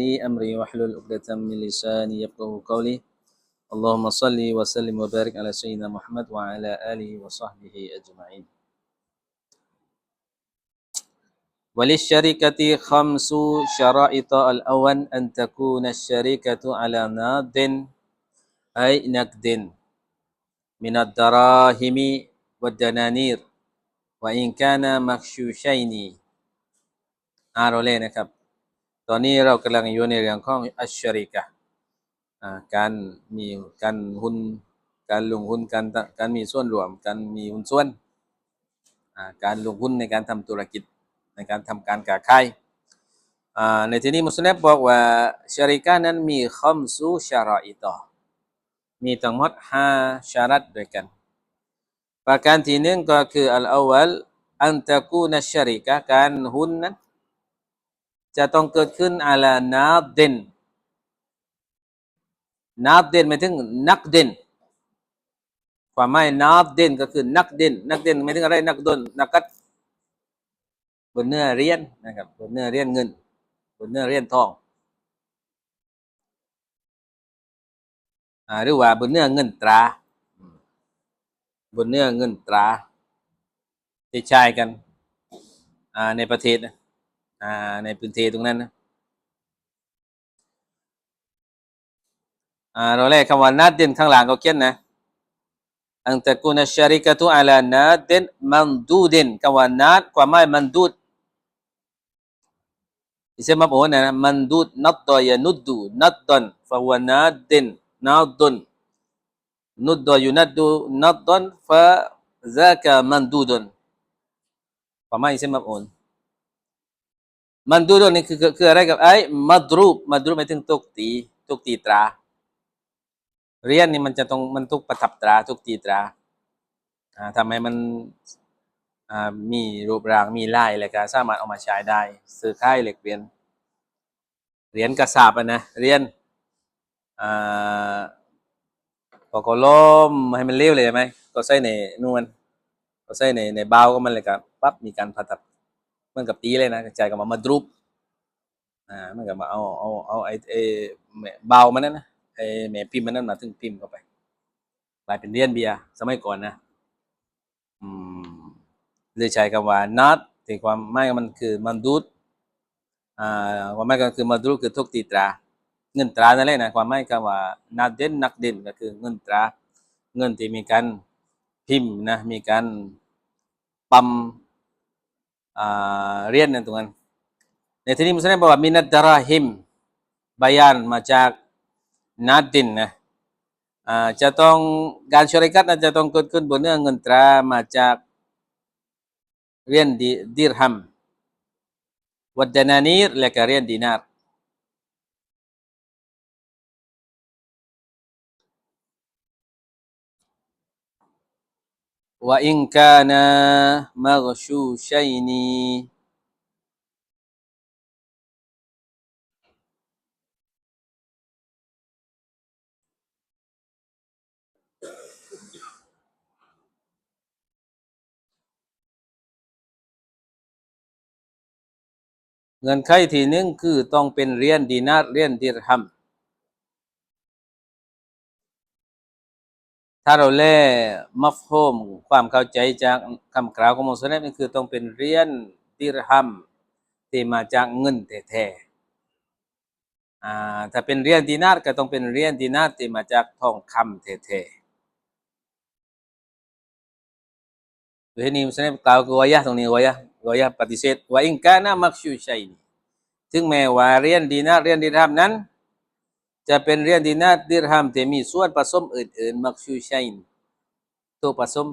لي أمري واحلل عقدة من لساني يفقه قولي اللهم صل وسلم وبارك على سيدنا محمد وعلى آله وصحبه أجمعين وللشركة خمس شرائط الأول أن تكون الشركة على ناد أي نقد من الدراهم والدنانير وإن كان مغشوشين อ่าเราเลยนะครับ ตอนนี้เรากำลังอยู่ในเรื่องของอัชริกะการมีการหุ้นการลงหุ้นการการมีส่วนรวม การมีหุ้นส่วนการลงหุ้นในการทำธุรกิจในการทำการค้าขายอ่ในที่นี้มุสลิมบอกว่าชริกะนั้นมีคำสูชาระอิตอมีทั้งหมดห้าชารัตด้วยกัน ประการที่หนึ่งก็คืออัลอวัลอันตะกูนัชชริกะการหุ้นนั้น จะต้องเกิดขึ้นอาลานาบเดนนาบเดนหมายถึงนักเด่นความหมายนาบเดนก็คือนักเด่นนักเด่นหมายถึงอะไรนักดนนักกัดบนเนื้อเรียนนะครับบนเนื้อเรียนเงินบนเนื้อเรียนทองอ่าหรือว่าบนเนื้อเงินตราบนเนื้อเงินตราที่ใช้กันในประเทศนะ ในพื้นที่ตรงนั้นนะอ่าเราแรกคำว่านัดเด่นข้างหลังเขาเขียนนะอันตะกุนชาริกะตุอาลานัดเด่นมันดูเด่นคำว่านัดความหมายมันดูดอิสมาบอกว่านะมันดูดนัดดอยนุดดูนัดดันฟะวานัดเด่นนัดดันนุดดอยุนัดดูนัดดันฟะซากะมันดูดันควา มันดูดนี่คือคืออะไรกับไอ้มัดรูปมัดรูปหมายถึงตุกตีตุกตีตรา เรียนนี่มันจะต้องมันทุกประทับตราทุกตีตราอ่าทำให้มันอ่ามีรูปร่างมีลายอะไรก็สามารถเอามาใช้ได้ ซื้อค่ายเหล็กเรียนเหรียญกระสาบนะเรียนอ่าพอก็ล้มให้มันเลี้ยวเลยไหมก็ใส่ในนวลก็ใส่ในในเบาก็มันเลยกับปั๊บมีการประทับ เหมือนกับตีเลยนะกระจกับมามาดรูปอ่ามันกับมาเอาเอาเอาไอ้ไอ้เบามันนั่นนะไอ้แม่พิมพ์มันนั่นมาถึงพิมพ์เข้าไปกลายเป็นเหรียญเบียร์สมัยก่อนนะอืมเลยใช้คำว่านัดแต่ความหมายมันคือมันดูดอ่าความหมายก็คือมาดูดคือทุกตีตรา เงินตรานั่นแหละนะความหมายคำว่านัดเด่นนักเด่นก็คือเงินตรา เงินที่มีการพิมพ์นะมีการปั๊ม เหรียญนั่นตรงนั้น ในที่นี้มุสลิมบอกว่ามินัดดาราฮิมบายานมาจากนัดดินนะอ่าจะต้องการชริกัตนะจะต้องเกิดขึ้นบนเนื้อเงินตรามาจากเหรียญดีดิรฮัมวัดดานานีรและก็เหรียญดินาร์ وإن كان مغشوشين เงินไขที่หนึ่งคือต้องเป็นเหรียญดีนาร์เหรียญดิรฮัม ถ้าเราเล่มัฟโฮมความเข้าใจจากคำกล่าวของมุสลิมนี่คือต้องเป็นเรียญดิรฮัมที่มาจากเงินแท้ๆอ่าถ้าเป็นเรียญดีนาร์ก็ต้องเป็นเรียญดีนาร์ที่มาจากทองคำแท้ๆตัวนี้มุสลิมกล่าวกวายะตรงนี้วายะวายะปฏิเสธว่าอิงกานะมักชูชัยนี่ถึงแม้ว่าเรียญดีนาร์เรียญดิรฮัมนั้น จะเป็นเรียญดินาดิรฮัมที่มีส่วนผสมอื่นๆมักชูชัยนตัวผสม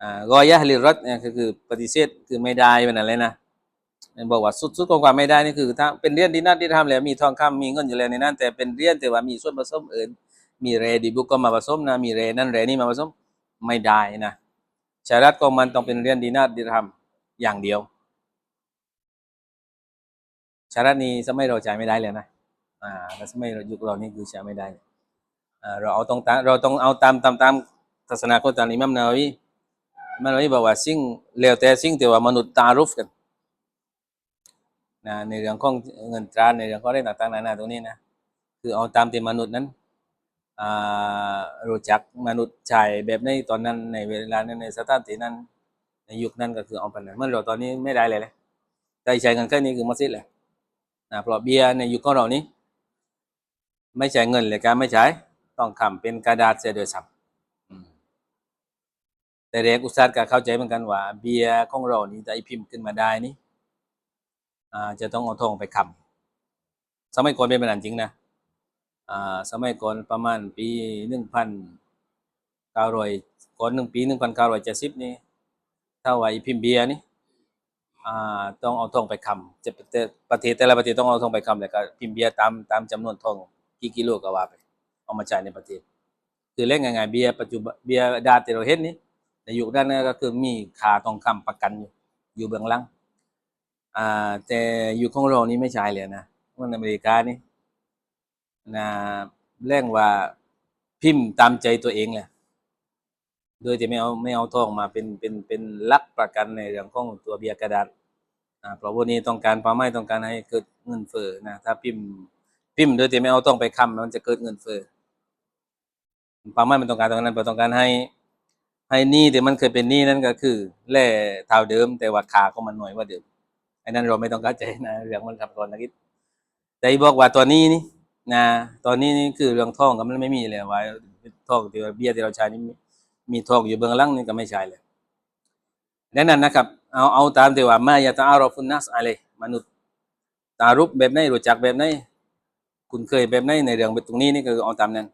อ่ากอยะลิรัตเนี่ยคือปฏิเสธคือไม่ได้เป็นอะไรนะบอกว่าสุดๆของควาไม่ได้นี่คือถ้าเป็นเรียญดินาดิรฮัมแล้วมีทองคำมีเงินอยู่แล้วในนั้น แต่เป็นเรียญแต่ว่ามีส่วนผสมอื่น มีเรดีบุกก็มาผสมนะมีเรนั่นเรนี่มาผสมไม่ได้นะชารัตของมันต้องเป็นเรียญดินาดิรฮัมอย่างเดียว ชารัตนี้สมัยเราจ่ายไม่ได้เลยนะอ่าแต่สมัยยุคเรานี่คือใช้ไม่ได้อ่าเราเอาตรงตามเราต้องเอาตามตามตามศาสนาของตามอิมัมนาวีอิมันาวีบอกว่าสิ่งเลวแต่สิ่งที่ว่ามนุษย์ตารุฟกันนะในเรื่องของเงินตราในเรื่องของอะไรต่างๆนานาตรงนี้นะคือเอาตามที่มนุษย์นั้นอ่ารู้จักมนุษย์ชายแบบในตอนนั้นในเวลานั้นในสถานที่นั้นในยุคนั้นก็คือเอาไปนั้นเมื่อเราตอนนี้ไม่ได้เลยเลยแต่ใช้เงินแค่นี้คือมัสยิดแหละ นะเพราะเบียร์ในยุคของเรานี้ ไม่ใช้เงินเลยการไม่ใช้ ต้องคำเป็นกระดาษเสียโดยซ้ำอืมแต่เด็กอุตสาหก็เข้าใจเหมือนกันว่า เบียร์ของเรานี่จะพิมพ์ขึ้นมาได้นี่อ่าจะต้องเอาทองไปคำสมัยก่อนเป็นแบบนั้นจริงนะสมัยก่อนประมาณปีหนึ่งพันเก้าร้อยก่อนหนึ่งปีหนึ่งพันเก้าร้อยเจ็ดสิบนี่ถ้าว่าอีพิมพ์เบียร์นี่ ต้องเอาทองไปคำจะแต่ประเทศแต่ละประเทศต้องเอาทองไปคำแล้วก็พิมพ์เบียร์ตามตามจำนวนทองกี่กิโลก็ว่าไป เอามาจ่ายในประเทศ คือเล่นง่ายๆเบียร์ปัจจุบันเบียร์ดาที่เรเห็นนี่ในยุคนั้นก็คือมีค่าทองคำประกันอยู่อยู่เบื้องหลังอ่าแต่อยุคของเรานี่ไม่ใช่เลยนะมันอเมริกานี่นะเร่งว่าพิมพ์ตามใจตัวเองแหละ โดยที่ไม่เอาไม่เอาทองมาเป็นเป็นเป็นลักประกันในเรื่องของตัวเบียร์กระดาษอ่าเพราะวันนี้ต้องการป้าหมายต้องการให้เกิดเงินเฟ้อนะถ้าพิมพ์พิมพ์โดยที่ไม่เอาทองไปค้ำมันจะเกิดเงินเฟ้อป้าหมายมันต้องการตรงนั้นต้องการให้ให้หนี้ที่มันเคยเป็นหนี้นั่นก็คือแร่เท่าเดิม แต่ว่าค่าของมันน้อยว่าเดิมไอ้นั้นเราไม่ต้องเข้าใจนะเรื่องมันซับซ้อนนะคิดแต่อีบอกว่าตัวนี้นี่นะตอนนี้นี่คือเรื่องทองก็มันไม่มีเลยว่าทองที่ว่าเบียร์ที่เราใช้นี่ มีทองอยู่เบื้องหลังนี่ก็ไม่ใช่เลยดังนั้นนะครับ เอาเอาตามที่ว่ามายาตาอารอฟุนนัสอะไรมนุษย์ตารุปแบบไหนรู้จักแบบไหนคุณเคยแบบไหนในเรื่องตรงนี้นี่คือเอาตามนั้น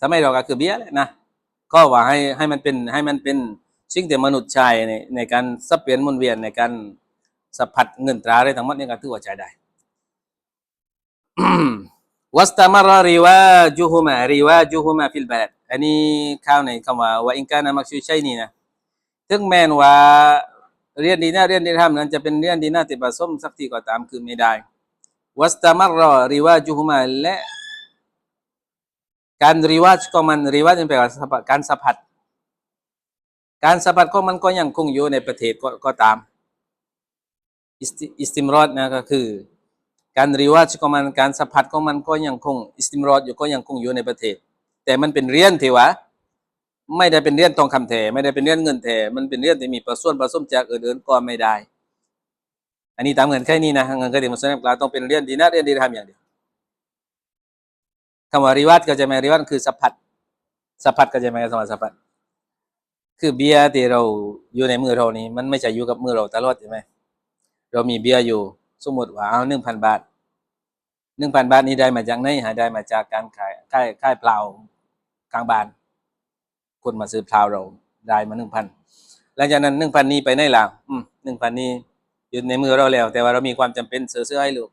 สมัยเราก็คือเบี้ยแหละนะก็ว่าให้ให้มันเป็นให้มันเป็นสิ่งที่มนุษย์ใช้ในในการสับเปลี่ยนมุนเวียนในการสัมผัสเงินตราอะไรทั้งหมดนี่ก็ถือว่าใช้ได้วัสตามารริวาจูฮุมาริวาจูฮุมาฟิลบาด อันนี้ข้าวในคำว่าว่าอินกานามักชูใช่นี่นะถึงแม้นว่าเรียนดีนะเรียนดีทำนั้นจะเป็นเรียนดีนะติดผสมสักทีก็ตามคือไม่ได้ วัสตามารริวาจูฮุมาและการริวาจก็มันริวาจเป็นแปลว่าการสัมผัส การสัมผัสก็มันก็ยังคงอยู่ในประเทศก็ก็ตาม อิสติมรอดนะก็คือ การรีวาชของมันการสัมผัสของมันก็ยังคงอิสติมรอดอยู่ก็ยังคงอยู่ในประเทศ แต่มันเป็นเรียนที่ว่าไม่ได้เป็นเรียนทองคำแท้ไม่ได้เป็นเรียนเงินแท้มันเป็นเรียนที่มีประส่วนผสมจากอื่นๆก็ไม่ได้ อันนี้ตามเงินแค่นี้นะเงินก็ดีมุสลิมกล่าต้องเป็นเรียนดีนะเรียนดีทำอย่างเดียวคำว่ารีวัตก็จะหมายรีวัตคือสัมผัสสัมผัสก็จะหมายคำว่าสัมผัสคือเบียร์ที่เราอยู่ในมือเรานี้ มันไม่ใช่อยู่กับมือเราตลอดใช่ไหมเรามีเบียร์อยู่สมมติว่าเอาหนึ่งพันบาทหนึ่งพันบาทนี้ได้มาจากไหนหาได้มาจากการขายค่ายค่ายเปล่า กลางบ้าน คนมาซื้อเปล่าเราได้มาหนึ่งพันหลังจากนั้นหนึ่งพันนี้ไปไหนล่ะอืมหนึ่งพันนี้อยู่ในมือเราแล้ว แต่ว่าเรามีความจำเป็นซื้อเสื้อให้ลูก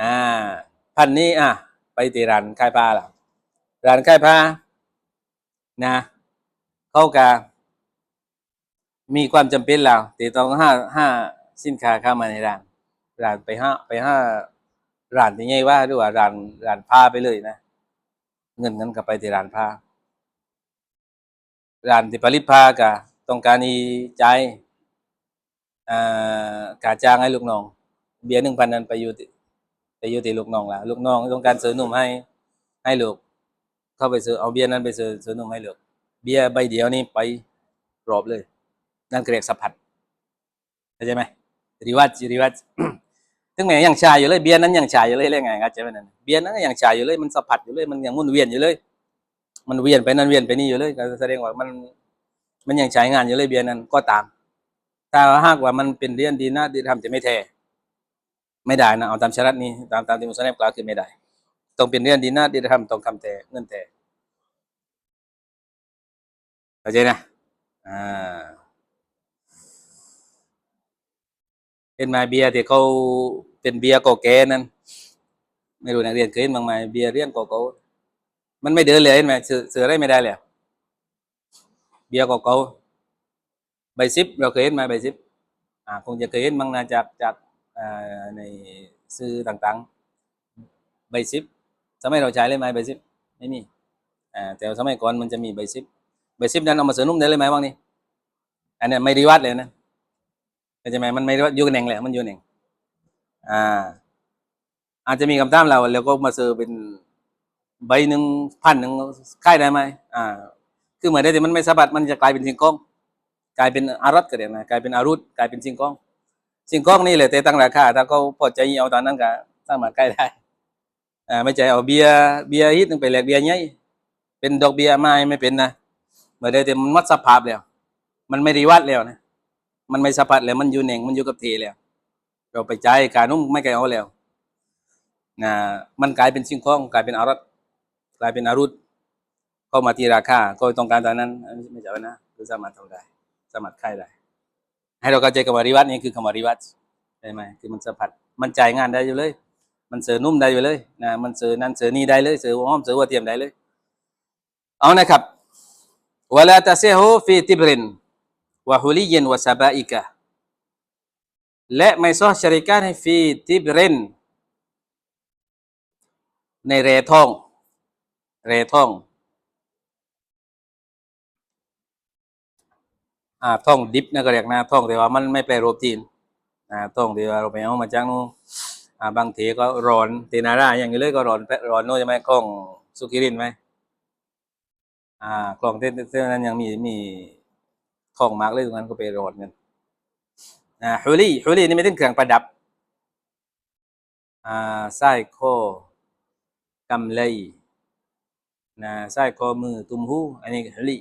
อ่าพันนี้อะ ไปตีร้านค่ายปลาล่ะร้านค่ายปลานะเขากามีความจำเป็นแล้วที่ต้องห้าห้าสินค้าเข้ามาในร้านร้านไปห้าไปห้าร้านที่ใหญ่ว่าหรือว่าร้านร้านผ้าไปเลยนะ เงินนั้นก็ไปที่ร้านผ้าร้านที่ผลิตผ้าก็ต้องการอีใจายอ่ากาจ้างให้ลูกน้อง เบียร์หนึ่งพันนั้นไปอยู่ไปอยู่ที่ลูกน้องละลูกน้องต้องการซื้อนุ่มให้ให้ลูก เข้าไปซื้อเอาเบียร์นั้นไปซื้อซื้อนุ่มให้ลูกเบียร์ใบเดียวนี่ไปรอบเลย นั่นเรียกสัมผัสเข้าใจไหมรีวัตรีวัต ถึงแม้ยังชาอยู่เลยเบียร์นั้นยังชาอยู่เลยเรียกไงเข้าใจไหมนั่นเบียร์นั้นยังชาอยู่เลยมันสัมผัสอยู่เลยมันยังหมุนเวียนอยู่เลย มันเวียนไปนั่นเวียนไปนี่อยู่เลยก็แสดงว่ามันมันยังใช้งานอยู่เลยเบียร์นั้นก็ตามถ้าหากว่ามันเป็นเรียนดีนะดีทำจะไม่แท้ไม่ได้นะเอาตามชรัตนี้ตามตามที่มุสลิมกล่าวคือไม่ได้ต้องเป็นเรียนดีนะดีทำต้องคำแต่เงินแต่เข้าใจนะอ่าเป็นมาเบียร์ที่เขา เป็นเบียร์เก่าแก่นั้นไม่รู้นักเรียนเคยเห็นบ้างไหมเบียร์เรียนเก่าๆมันไม่เดินเลยเห็นไหมเสือเสือได้ไม่ได้เลยเบียร์เก่าๆใบซิปเราเคยเห็นไหมใบซิปอ่าคงจะเคยเห็นบ้างนะจากจากอในสื่อต่างๆ ใบซิปสมัยเราใช้เลยไหมใบซิปไม่มีอ่าแต่สมัยก่อนมันจะมีใบซิปใบซิปนั้นเอามาเสือนุ่มได้เลยไหมบ้างนี่อันนี้ไม่รีวัดเลยนะเข้าใจไหมมันไม่ได้ว่าอยู่แหน่งแหละมันยู่แหน่ง อ่า อาจจะมีคำถามเราแล้วก็มาซื้อเป็นใบหนึ่งพันหนึ่งขายได้ไหมอ่า คือเหมือนได้แต่มันไม่สะบัดมันจะกลายเป็นสิงกองกลายเป็นอารัตก็ได้นะกลายเป็นอารุธกลายเป็นสิงกองสิงกองนี่แหละแต่ตั้งราคาถ้าเขาพอใจเอาตอนนั้นก็สามารถขายได้อ่าไม่ใช่เอาเบียเบียฮิตหนึงไปแลกเบียใหญ่เป็นดอกเบียไม่ไม่เป็นนะเมื่อได้แต่มันมัดสภาพแล้ว มันไม่รีวัดแล้วนะมันไม่สะพัดแล้วมันอยู่เน่งมันอยู่กับเทแล้ว เราไปใจายการนุ่มไม่ไกลเอาแล้วนะมันกลายเป็นสิ่งของกลายเป็นอารัตกลายเป็นอารุธเข้ามาที่ราคาก็ต้องการตอนนั้นไม่ใช่ว่านะคือสามารถทำได้สามารถขายได้ ให้เราเข้าใจคำว่าริวัตนี่คือคำว่าริวัตใช่ไหมคือมันสัมผัสมันจ่ายงานได้อยู่เลย มันเสือนุ่มได้อยู่เลยนะมันเสือนั่นเสือนี่ได้เลยเสือห้อมเสือวัวเทียมได้เลย เอานะครับวลาตาเซโฮฟีติบรินวะฮุลียินวะซาบาอิกะ และไม่ซอชริกาให้ฟีติบรินในเรทอง เรทองอ่าท่องดิบนะก็เรียกนะท่องแต่ว่ามันไม่แปลรูปจีนอ่าท่องที่ว่าเราไปเอามาจากนู้นอ่าบางทีก็ร้อนตีนาราอย่างนี้เลยก็ร้อนร้อนโน่ใช่ไหมกล้องสุกิรินไหมอ่ากล้องเต้นเต้นนั้นยังมีมีของมากเลยตรงนั้นก็ไปร้อนกัน อ่าฮูลี่ฮูลี่นี่ไม่ถึงเครื่องประดับอ่าสร้อยคอกำไลนะสร้อยคอมือตุมหูอันนี้ฮูลี่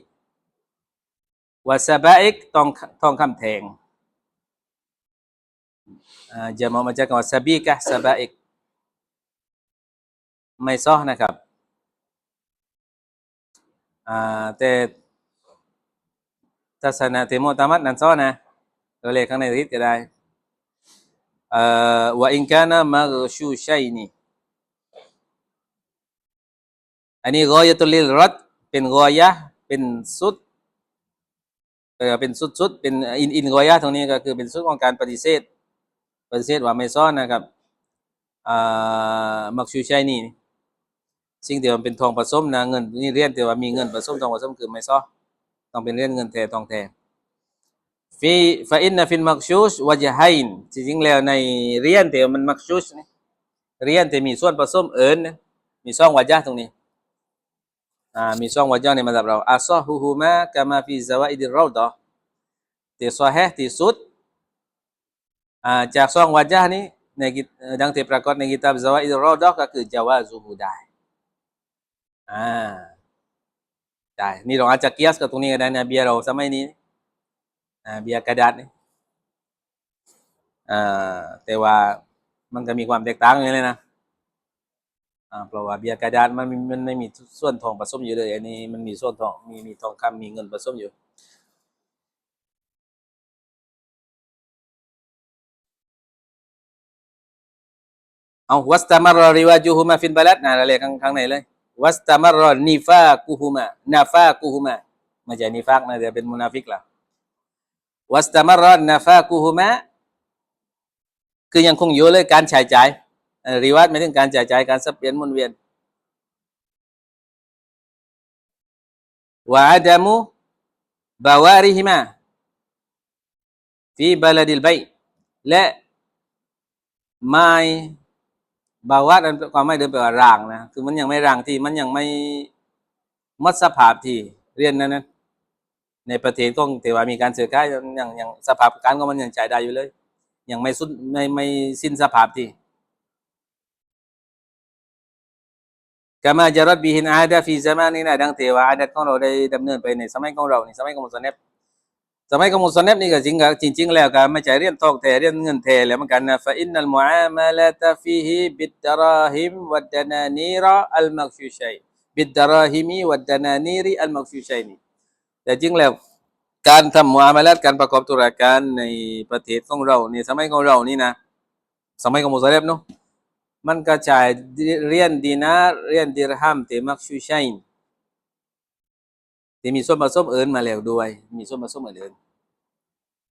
วาซาบะอิกทองทองคำแทงจะมามาจากคำว่าซาบีกะซาบะอิกไม่ซ้อนะครับแต่ทัศนะเทโมตามัดนั่นซ้อนะ เราเลขข้างในทิศก็ได้เอ่อว่าอินกานะมาชูชัยนี่อันนี้กอยตุลิลรัดเป็นกอยะเป็นสุดเออเป็นสุดๆเป็นอินอินกอยะตรงนี้ก็คือเป็นสุดของการปฏิเสธปฏิเสธว่าไม่ซ้อนนะครับอ่ามักชูชัยนี่สิ่งที่มันเป็นทองผสมนะเงินนี่เรียนแต่ว่ามีเงินผสมทองผสมคือไม่ซ้อต้องเป็นเรียนเงินแท้ทองแท้ ฟีฟาอินนฟินมักชูชวะจฮัยนจริงๆแล้วในเรียนแต่มันมักชูชนี่เรียนแต่มีส่วนผสมเอิญนะมีซ่องวะจฮ์ตรงนี้อ่ามีซ่องวะจฮ์ในมัธยบเราอัซอฮูฮูมากามาฟีซาวาอิดิรเราดะที่ซอฮที่สุดอ่าจากสองวาจานี้ในกิดังที่ปรากฏในกิตาบซาวาอิดรอดอก็คือจาวาซูฮูได้อ่าได้นี่เราอาจจะเกียสกับตรงนี้ก็ได้นะเบียร์เราสมัยนี้ เบียร์กระดาษนี่แต่ว่ามันก็มีความแตกต่างอยู่เลยนะเพราะว่าเบียร์กระดาษมันมันมันไม่มีส่วนทองผสมอยู่เลย อันนี้มันมีส่วนทองมีมีทองคำมีเงินผสมอยู่เอาวัสตามารริวาจูฮุมาฟินบาลัดนะเราเรียกข้างข้างในเลย วัสตามารอนิฟากุฮุมานาฟากุฮุมาไม่ใช่นิฟากนะเดี๋ยวเป็นมุนาฟิกละ วัสตามารอนาฟากุฮุมาคือยังคงอยู่เลยการใช้จ่ายเอ่อริวัตไม่ถึงการจ่ายจ่ายการสับเปลี่ยนมุนเวียนวะอาดามุบาวาริฮิมาฟีบาลดิลไบและไม่บาวาดความไม่เดิมแปลว่าร่างนะคือมันยังไม่ร่างที่มันยังไม่มัดสภาพที่เรียนนั้นนะ ในประเทศก็แต่ว่ามีการซื้อขายยังยังสภาพการก็มันยังจ่ายได้อยู่เลย ยังไม่สุดไม่ไม่สิ้นสภาพที่กามาจารดบิฮินอาดะฟีซามานี่นะดังเทว่าอาดัตของเราได้ดำเนินไปในสมัยของเราในสมัยของมุสลิมสมัยของมุสลิมนี่ก็จริงก็จริง ๆ แล้วก็ไม่ใช่เรียนทองแท้เรียนเงินแทแล้วเหมือนกันนะฟะอินนัลมุอามาละตฟีฮิบิดดะราฮิมวัดดะนานีรอัลมักฟูชัยบิดดะราฮิมีวัดดะนานีรอัลมักฟูชัยนี่ แต่จริงแล้วการทำมุอามาละการประกอบธุรการในประเทศของเราในสมัยของเรานี่นะ สมัยของมุสลิมเนาะมันก็ใช้เรียนดีนาเรียนดิรฮัมที่มักฟูชัยที่มีส่วนผสมเอื่นมาแล้วด้วย มีส่วนผสมอื่น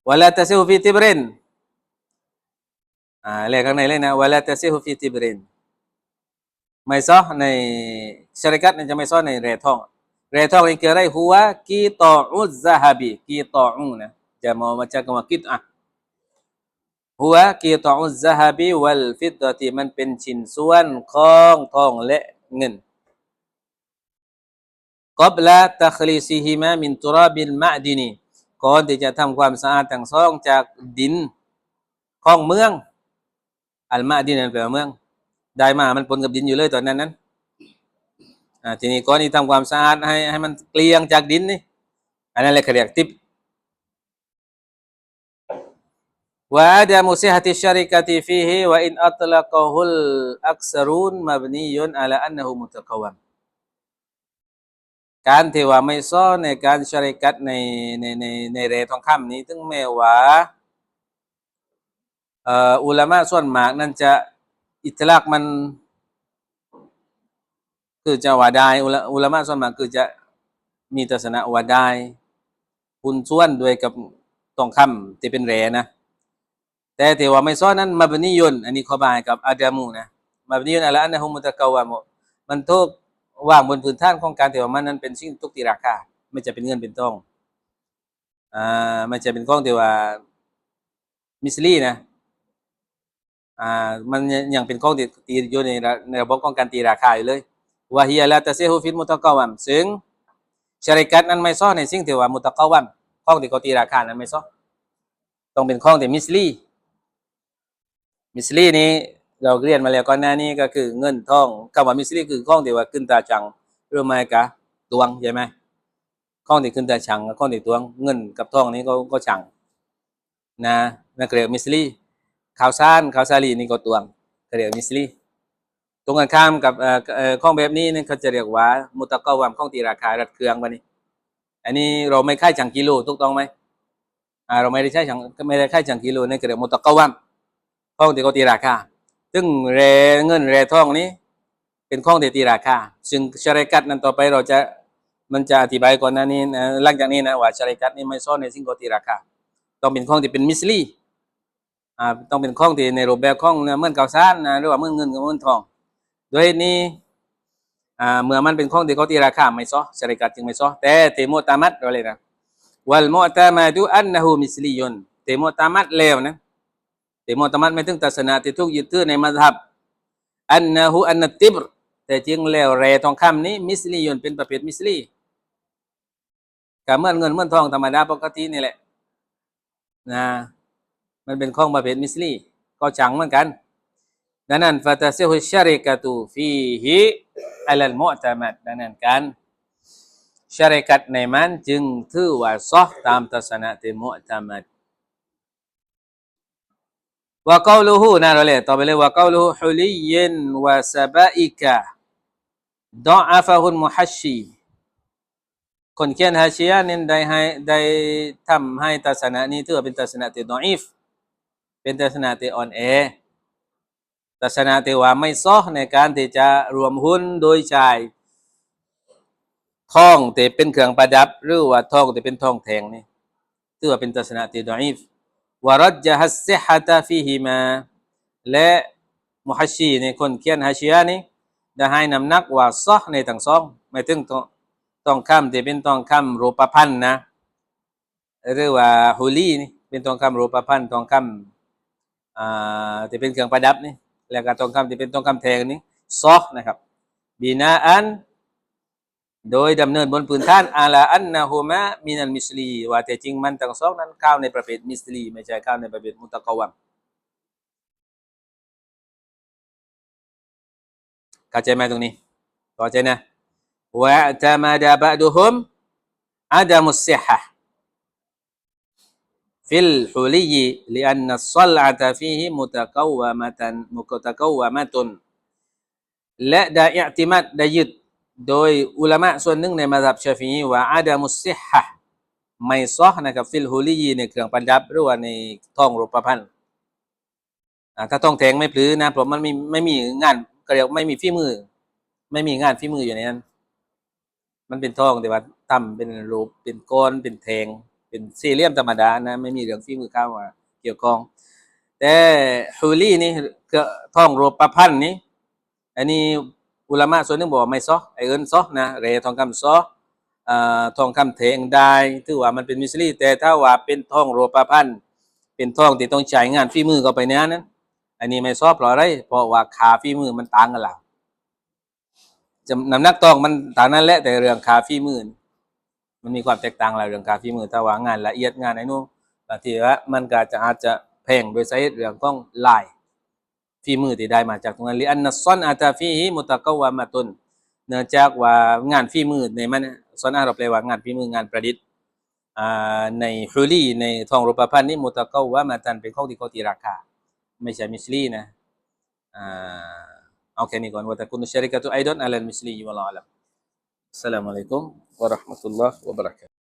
วลาตะซิฮุฟีติบรินอ่าเลขข้างในเลยนะวลาตะซิฮุฟีติบรินไม่ซ้อในชริกัตนี่จะไม่ซ้อในเรทอง เรทองนี่คืออะไรหัวกีตออุซซะฮบีกีตออูนะจะมามาจากคำว่ากิตอะหัวกีตอุซะฮบิวัลฟิดดติมันเป็นชิ้นส่วนของทองและเงินกอบละตัคลีซิฮิมามินตุราบิลมะดินีก่อนที่จะทำความสะอาดทั้งสองจากดินของเมือง อัลมะดินนั่นแปลว่าเมือง ได้มามันปนกับดินอยู่เลยตอนนั้นนั้น อ่าทีนี้ก่อนที่ทำความสะอาดให้ให้มันเกลี้ยงจากดินนี่อันนั้นเลยเขาเรียกทิป وعدم صحة الشركة فيه وإن أطلقه الأكثرون مبني على أنه متقوم การที่ว่าไม่ซ้อนในการชริกัตในในในในเรทองคำนี้ถึงแม้ว่าเอ่ออุลามะส่วนมากนั่นจะอิตลักมัน คือจะว่าได้อุลาอุลามะส่วนมากคือจะมีทัศนะว่าได้คุณส่วนด้วยกับทองคำที่เป็นแรนะ แต่ที่ว่าไม่ซ้อนนั้นมาบนิยนอันนี้ขอบายกับอาดามูนะมาบนิยนอะไรอันนั้นฮุมุตะกาวะมมันทุกวางบนพื้นฐานของการที่ว่ามันนั้นเป็นสิ่งทุกที่ราคาไม่จะเป็นเงินเป็นทองอ่าไม่จะเป็นของที่ว่ามิสลีนะอ่ามันยังเป็นของที่ตีอยู่ในในระบบของการตีราคาอยู่เลย ว่าฮิยาลาตะเซฮูฟิลมุตะกาวะมซึ่งชริกัตนั้นไม่ซ้อในสิ่งที่ว่ามุตะกาวะมข้องที่เขาตีราคานั้นไม่ซ้อต้องเป็นข้องที่มิสลีมิสลีนี้เราเรียนมาแล้วก่อนหน้านี้ก็คือเงินทองคำว่ามิสลีคือข้องที่ว่าขึ้นตาจังรู้ไหมกะตวงใช่ไหมข้องที่ขึ้นตาจังข้องที่ตวงเงินกับทองนี้ก็ก็จังนะนั่นเรียกมิสลีข่าวสารข่าวสาลีนี่ก็ตวงเรียกมิสลี ตรงกันข้ามกับข้องแบบนี้นี่เขาจะเรียกว่า มุตะกะวัมข้องที่ราคารัดเครื่องบันนี้ อันนี้เราไม่ค่ายจังกิโลถูกต้องไหมเราไม่ได้ใช้จังไม่ได้ค่ายจังกิโลนี่เรียกมุตะกะวัมข้องที่เขาตีราคาซึ่งแรเงินแรทองนี้ เป็นข้องที่ตีราคาซึ่งชริกัตนั้นต่อไปเราจะมันจะอธิบายก่อนหน้านี้นะหลังจากนี้นะว่าชริกัตนี้ไม่ซ่อนในสิ่งที่ตีราคาต้องเป็นข้องที่เป็นมิสลีอ่าต้องเป็นข้องที่ในรูปแบบข้องเนี่ยเหมือนเก่าวสารนะหรือว่าเมือนเงินกับเมือนทอง โดยนี้อ่าเมื่อมันเป็นของที่เขาตีราคาไม่ซ้อชริกัตจึงไม่ซ้อแต่เตโมตามัดเราเลยนะวัลโมตามาดูอันนะฮูมิสลียนเตโมตามัดแล้วนะแต่มุตมัดไม่ถึงตัศนะที่ทุกยึดถือในมัธยับอันนะฮูอันนติบรแต่จริงแล้วแร่ทองคำนี้มิสลียนเป็นประเภทมิสลีก็เมื่อเงินเมื่อทองธรรมดาปกตินี่แหละนะมันเป็นของประเภทมิสลีก็จังเหมือนกัน ดังนั้นฟาตาเซฮุชาริกะตูฟีฮิอัลลมุตามัดดังนั้นการชาริกัตในมันจึงถือว่าซอตามทัศนะที่มุตามัด wa qawluhu นะเราเลยต่อไปเลย wa qawluhu huliyin wa sabaika da'afahu muhashi คนเขียนฮาชียะนี่ได้ให้ได้ทำให้ทัศนะนี้ถือว่าเป็นทัศนะที่ดออีฟเป็นทัศนะที่อ่อนแอ ทัศนะที่ว่าไม่ซ้อในการที่จะรวมหุ้นโดยใช้ทองที่เป็นเครื่องประดับ หรือว่าทองที่เป็นทองแทงนี่ถือว่าเป็นทัศนะที่ดอีฟวรัจฮัสซิฮะตาฟีฮิมาและมุฮัชชีในคนเขียนฮาชียะนี้ได้ให้น้ำนักว่าซอในทั้งสองไม่ถึงต้องต้องคำที่เป็นต้องคำรูปพันธ์นะหรือว่าฮุลีนี่เป็นทองคำรูปพันธ์ทองคำอ่าที่เป็นเครื่องประดับนี่ แล้วก็ทองคำที่เป็นทองคำแทงนี่ซอนะครับบินาอัน โดยดำเนินบนพื้นฐานอาลาอันนะฮูมะมินัลมิสลี ว่าแต่จริงมันทั้งสองนั้นข้าในประเภทมิสลี ไม่ใช่ข้าในประเภทมุตะกวัมเข้าใจไหมตรงนี้เข้าใจนะวะตะมาดะบะดุฮุมอาดามุสเซฮะ ฟิลฮุลีย์ลิอันนัสลอาตาฟีฮิมุตะกาวะมาตันมุกตะกาวะมาตุนและได้อิติมัดได้ยึดโดยอุลามะส่วนหนึ่งในมาธยับชาฟีว่าอาดามุสิฮะไม่ซอนะครับฟิลฮุลียีในเครื่องประดับหรือว่าในท้องรูปพันธ์ถ้าท้องแทงไม่พลื้อนะเพราะมันไม่ไม่มีงานเรียกไม่มีฝีมือ ไม่มีงานฝีมืออยู่ในนั้น มันเป็นท้องแต่ว่าตั้มเป็นรูปเป็นก้อนเป็นแทง เป็นสี่เหลี่ยมธรรมดานะ ไม่มีเรื่องฝีมือเข้ามาเกี่ยวข้อง แต่ฮูลี่นี่ก็ทองรูปพรรณนี้ อันนี้อุลามะส่วนหนึ่งบอกว่าไม่ซอไอเอินซอนะเรทองคำซออทองคำแทงได้ถือว่ามันเป็นมิสลีแต่ถ้าว่าเป็นทองโรปพันธ์เป็นทองที่ต้องใช้งานฝีมือเข้าไปในนั้นอันนี้ไม่ชอเพราะอะไรเพราะว่าคาฝีมือมันต่างกันแล้วจำน้ำหนักทองมันต่างนั้นแหละแต่เรื่องคาฝีมือ มันมีความแตกต่างแล้วเรื่องค่าฝีมือถ้าว่างานละเอียดงานไหนนู้นบางทีว่ามันก็จะอาจจะแพงโดยสาเหตุเรื่องของลายฝีมือที่ได้มาจากตรงนั้นลิอันนัซอนอาตาฟีฮิมุตะกวามาตุนเนื่องจากว่างานฝีมือในมันซอนอาเราแปลว่างานฝีมืองานประดิษฐ์ในฮุลีในทองรูปพรรณนี่มุตะเกาว่ามาตันเป็นของที่เขาตีราคาไม่ใช่มิสลีนะอ่าเอาแค่นี้ก่อนว่าแต่คุณชริกะตุไอดอนอัลลมิสลีอยู่วะลาอัลลัมอัสสลามุอะลัยกุมวะเราะห์ม ওরহমতুল্লাহ ওবরাকাত